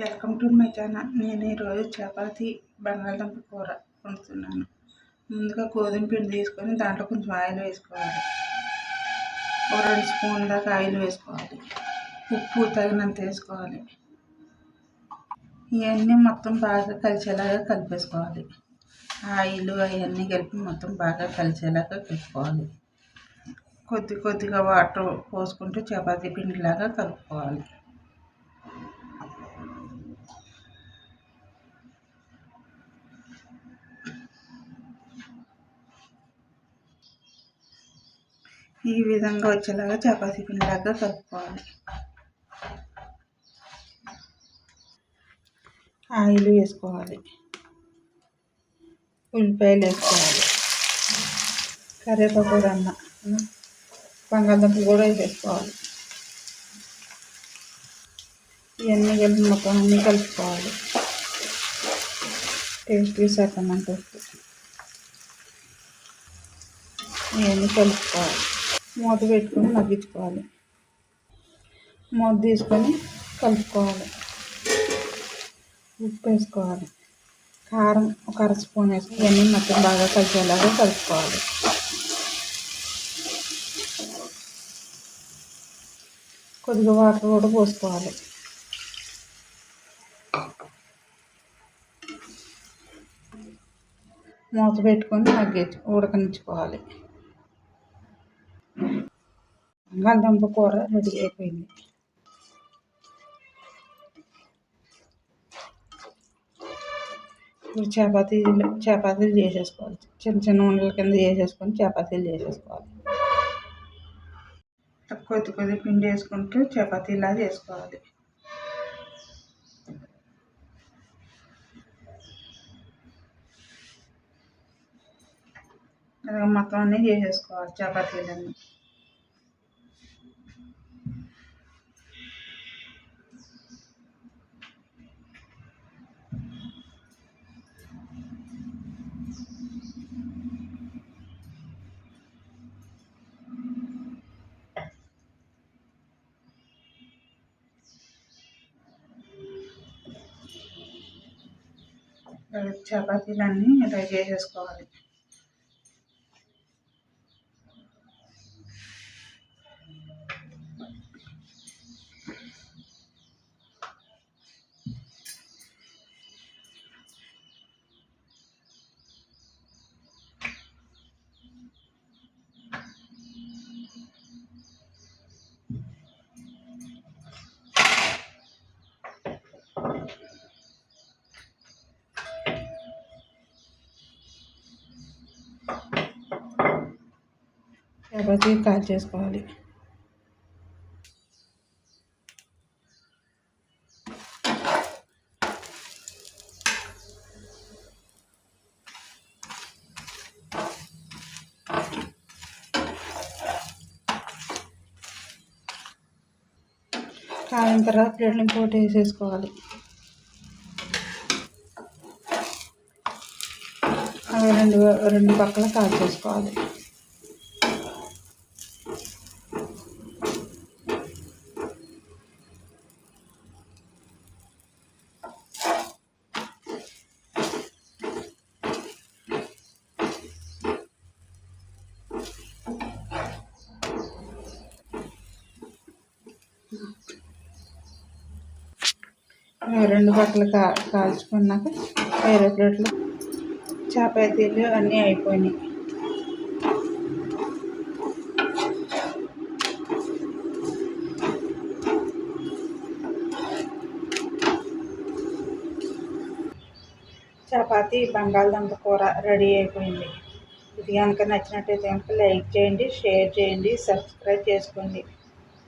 Welcome to my channel నేను ఈరోజు చపాతి బంగాళదుంప కూర వండుతున్నాను. ముందుగా గోధుమ పిండి తీసుకొని దాంట్లో కొంచెం ఆయిల్ వేసుకోవాలి. ఒక రెండు స్పూన్ దాకా ఆయిల్ వేసుకోవాలి. ఉప్పు తగినంత వేసుకోవాలి. ఇవన్నీ మొత్తం బాగా కలిసేలాగా కలిపేసుకోవాలి. ఆయిల్ అవన్నీ కలిపి మొత్తం బాగా కలిసేలాగా కలుపుకోవాలి. కొద్ది కొద్దిగా వాటర్ పోసుకుంటూ చపాతీ పిండిలాగా కలుపుకోవాలి. ఈ విధంగా వచ్చేలాగా చపాతీ పిండిలాగా కలుపుకోవాలి. ఆయిల్ వేసుకోవాలి. ఉల్లిపాయలు వేసుకోవాలి. కరివేపాకు అన్న. బంగాళదుంపలు కూడా వేసేసుకోవాలి ఇవన్నీ కలిపి మొత్తం అన్నీ కలుపుకోవాలి. టేస్ట్ సరిపడినంత ఇవన్నీ కలుపుకోవాలి. మూత పెట్టుకొని మగ్గించుకోవాలి. మూత తీసుకొని కలుపుకోవాలి. ఉప్పు వేసుకోవాలి. కారం ఒక అర స్పూన్ వేసుకొని ఇవన్నీ మొత్తం బాగా కలిసేలాగా కలుపుకోవాలి. కొద్దిగా వాటర్ కూడా పోసుకోవాలి. మూత పెట్టుకొని మగ్గించు ఉడకనిచ్చుకోవాలి. బంగాళదుంప కూర రెడీ అయిపోయింది. ఇప్పుడు చపాతీలు చపాతీలు చేసేసుకోవాలి. చిన్న చిన్న ఉండల కింద చేసేసుకొని చపాతీలు చేసేసుకోవాలి. కొద్ది కొద్ది పిండి వేసుకుంటూ చపాతీలా చేసుకోవాలి. మొత్తం అన్నీ చేసేసుకోవాలి చపాతీలన్నీ. చపాతీలన్నీ రెడీ చేసేసుకోవాలి. చపాతీ కాల్ చేసుకోవాలి? కాలిన తర్వాత ప్లేట్లు ఇంకోటి వేసేసుకోవాలి. అవి రెండు రెండు పక్కల కాల్ చేసుకోవాలి. రెండు పక్కలు కా కాల్చుకున్నాక వేరే ప్లేట్లో చపాతీలు అన్నీ అయిపోయినాయి. చపాతి బంగాళదుంప కూర రెడీ అయిపోయింది. ఇది కనుక నచ్చినట్టయితే కనుక లైక్ చేయండి షేర్ చేయండి సబ్స్క్రైబ్ చేసుకోండి.